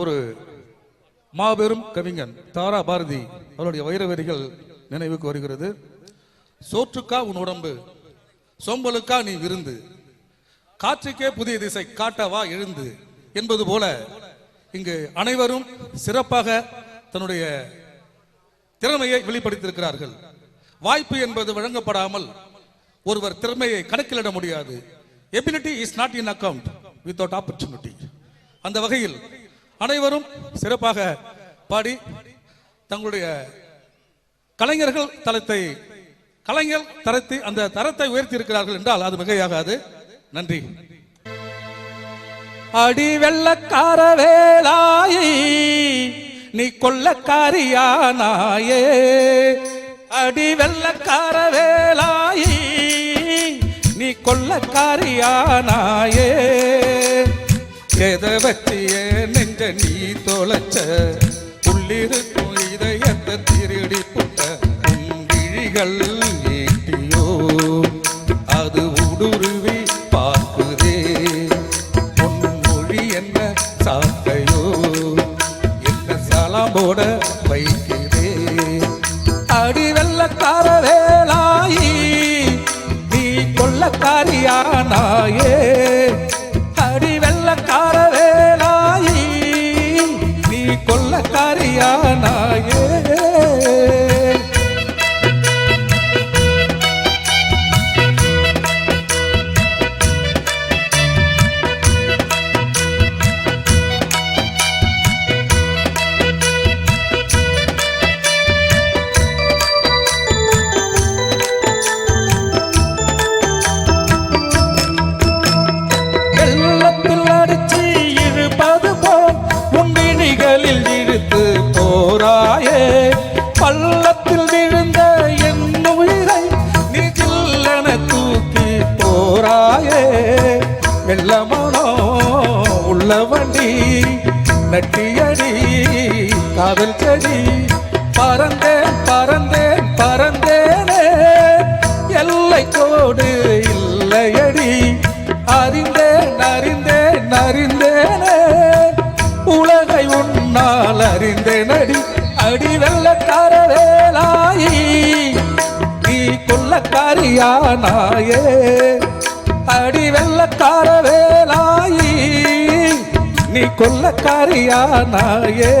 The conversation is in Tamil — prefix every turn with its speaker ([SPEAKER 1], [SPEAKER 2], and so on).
[SPEAKER 1] ஒரு மாபெரும் கவிஞன் தாரா பாரதி அவருடைய வைரவரிகள் நினைவுக்கு வருகிறது. சோற்றுக்கா உன் உடம்பு சோம்பலுக்கா நீ விருந்து காற்றுக்கே புதிய திசை காட்டவா எழுந்து என்பது போல இங்கு அனைவரும் சிறப்பாக தன்னுடைய திறமையை வெளிப்படுத்தியிருக்கிறார்கள். வாய்ப்பு என்பது வழங்கப்படாமல் ஒருவர் திறமையை கணக்கிலிட முடியாது. Ability is not in account without opportunity அந்த வகையில் அனைவரும் சிறப்பாக பாடி தங்களுடைய கலைஞர்கள் தளத்தை கலைஞர் தரத்தை அந்த தரத்தை உயர்த்தி இருக்கிறார்கள் என்றால் அது மிகையாகாது. நன்றி. அடி வெள்ளக்கார வேலாயை நீ கொள்ளக்காரியானாயே. அடி வெள்ளக்கார வேலாயி நீ கொள்ளக்காரியானாயே. எதை வச்சிய நெஞ்ச நீ தொலைச்ச உள்ளிருக்கும் இதயத்தை திருடி புட்ட உன் விழிகள் நீட்டியோ அது உடுருவி பார்க்குதே உன் மொழி என்ன சாக்கையோ என்ன சலாம் போட வைக்கிறே. அடி வெள்ளக்கார வேலாயி நீ கொள்ளக்காரியானாயே. பள்ளத்தில் விழுந்த என் உயிரை நீ கில்லன தூக்கி போராயே வெள்ளமனோ உள்ள வண்டி நட்டியடி காதல் செடி. அடி வேலாயி நீ கொள்ளக்காரியானாயே அடி வெள்ளக்கார வேலாயி நீ கொள்ளக்காரியானாயே